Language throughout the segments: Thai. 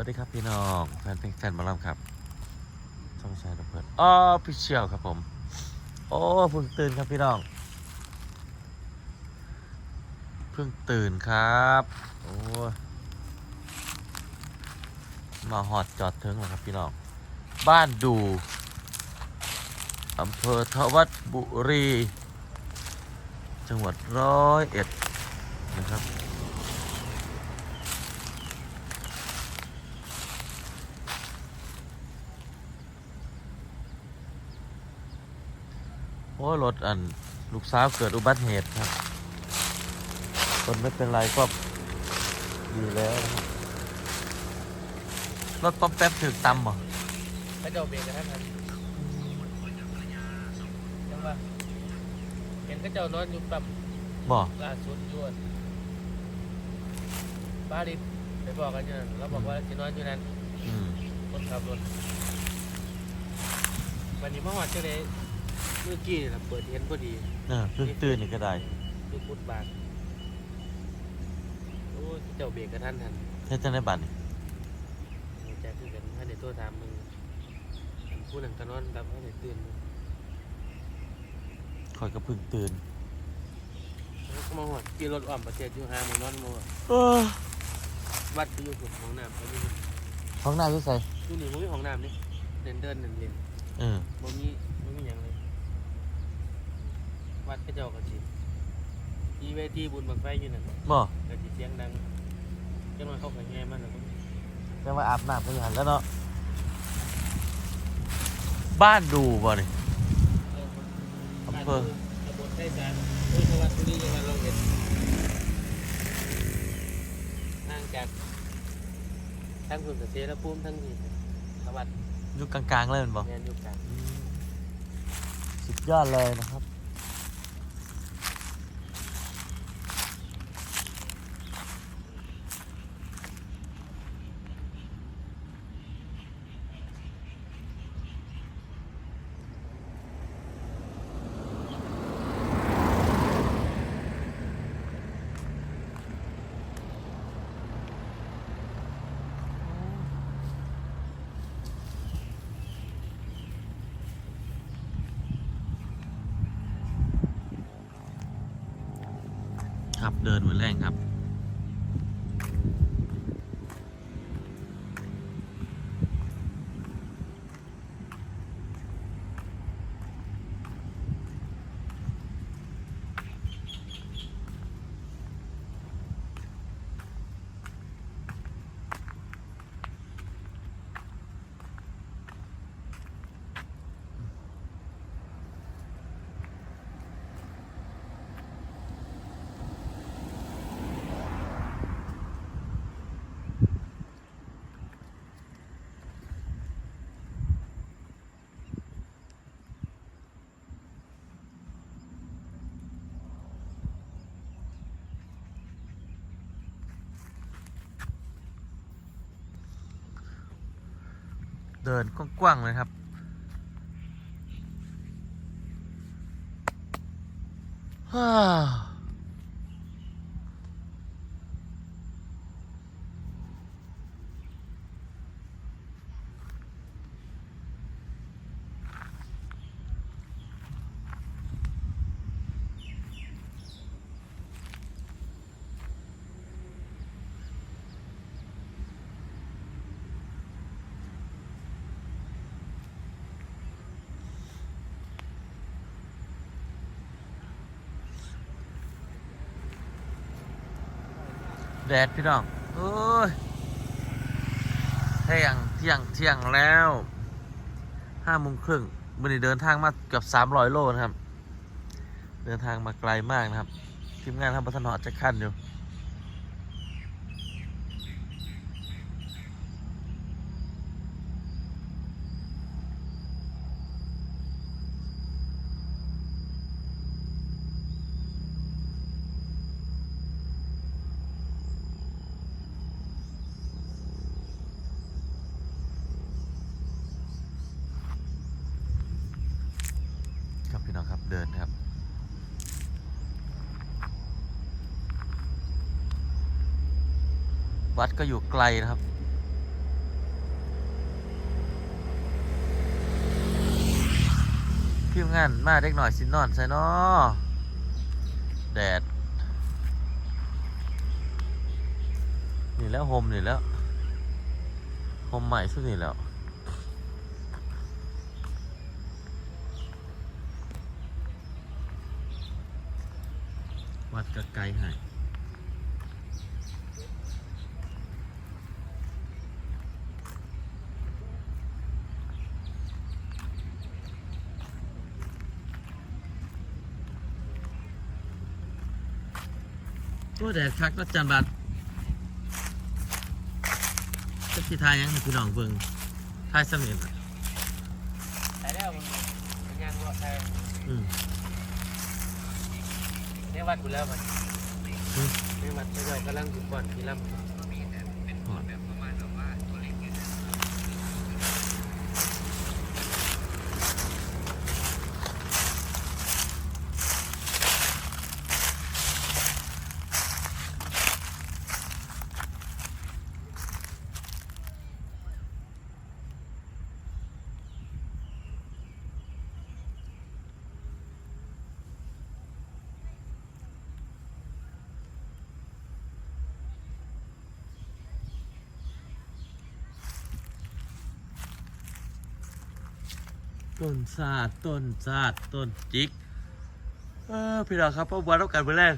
วัสดีครับพี่น้องแฟนเพลงแฟนหมอลำครับช่องชายระเบิดอ๋อพี่เชียวครับผม โอ้เพิ่งตื่นครับพี่น้อง เพิ่งตื่นครับ โอ้มาหอดจอดถึงแล้วครับพี่น้อง บ้านดูอำเภอทวัดบุรี จังหวัดร้อยเอ็ดนะครับ โอ้ยรถอันลูกสาวเกิดอุบัติเหตุครับ คนไม่เป็นไรก็ดีแล้วนะครับรถป๊อปแป๊บถึกตำบ่พระเจ้าเบรกกระทันหันยังว่าเห็นพระเจ้านอนอยู่ปั๊มบ่ล่าสุดอยวนป้าดิบไปบอกกันอยู่นั่นเราบอกว่าจะนอนอยู่นั่นอืมคนขับรถวันนี้เมื่อวานเจ้าเลย เมื่อกี้นี่ล่ะเปิดเห็นพอดีเออเพิ่งตื่นนี่ก็ได้ดูพุดบาทโอ้ยพระเจ้าเบรกกระทันหันเฮ็ดจังได๋บัดนี่หัวใจคือกันให้ในตัวถามมึงอันผู้นั้นก็นอนรับให้ในตื่นมึงข่อยก็เพิ่งตื่นแล้วก็มาหอดขี่รถอ้อมประเทศอยู่หาหมองนอนหมาเออวัดก็อยู่กับของน้ำเขามีห้องน้ำอยู่ไสอยู่นี่มันมีของน้ำนี่เดินเดินเดินเล่นเออ บ่มีบ่มีหยังเลย วัดพระเจ้าก็สิมีเวทีบุญบังไฟอยู่นั่นบ่ก็สิเสียงดังจังหวะเขาก็แง่มันแล้วก็จังว่าอาบน้ำก็อยู่หั่นแล้วเนาะบ้านดูบ่นี่อำเภอตำบลไส้สารเฮ้ยจังหวัดบุรีจังหวัดร้อยเอ็ดห่างจากทั้งคุณเกษตรภูมิทั้งนี้สวัสดิ์อยู่กลางๆเลยแมันบ่แม่นอยู่กลางอืมสุดยอดเลยนะครับ ครับ เดินเหมือนแรงครับ เดินกว้างๆเลยครับฮ่า แดดพี่น้องโอ้ยเที่ยงเที่ยงเที่ยงแล้วห้าโมงครึ่งวันนี้เดินทางมาเกือบสามร้อยโลนะครับ เดินทางมาไกลมากนะครับ ทีมงานทำบัตรหอดจะขั้นอยู่ เดินครับ วัดก็อยู่ไกลนะครับทีมงานมาเล็กหน่อยสินอนใส่นอแดด นี่แล้วโฮมนี่แล้วโฮมใหม่สุดนี่แล้ว วัดกะไกลให้ตัวแดดคักก็จันบัดจะที่ทายยังให้พี่น้องเบิ่งทายสำเร็จแต่แล้วมันมันยังรอดแต่อืม ในวัดกูแล้วมันอืมในวัดไปด้วยกำลังอยู่ก่อนที่ลำ พอด ต้นซาดต้นซาดต้นจิก เออพี่น้องครับพ่อบัวต้องการเบองแรก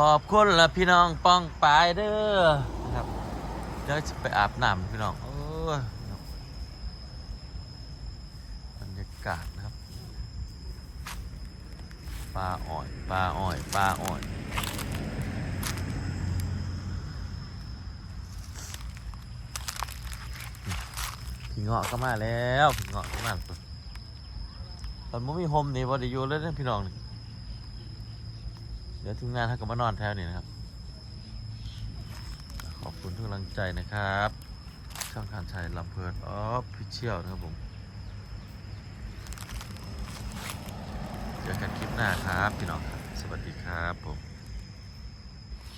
ขอบคุณละพี่น้องป้องปายเด้อนะครับเดี๋ยวจะไปอาบน้ำพี่น้องโอ้ยบรรยากาศนะครับปลาอ่อยปลาอ่อยปลาอ่อยพี่เงาะก็มาแล้วพี่เงาะก็มาตอนมุมีโฮมนี่บอดีอยู่เลยนะพี่น้องนี่ เดี๋ยวทีมงานถ้าก็มานอนแถวนี้นะครับ ขอบคุณทุกกำลังใจนะครับ ช่องทานชัยลำเพลินออฟพิเชียลนะครับผม เจอกันคลิปหน้าครับ พี่น้องครับ สวัสดีครับผม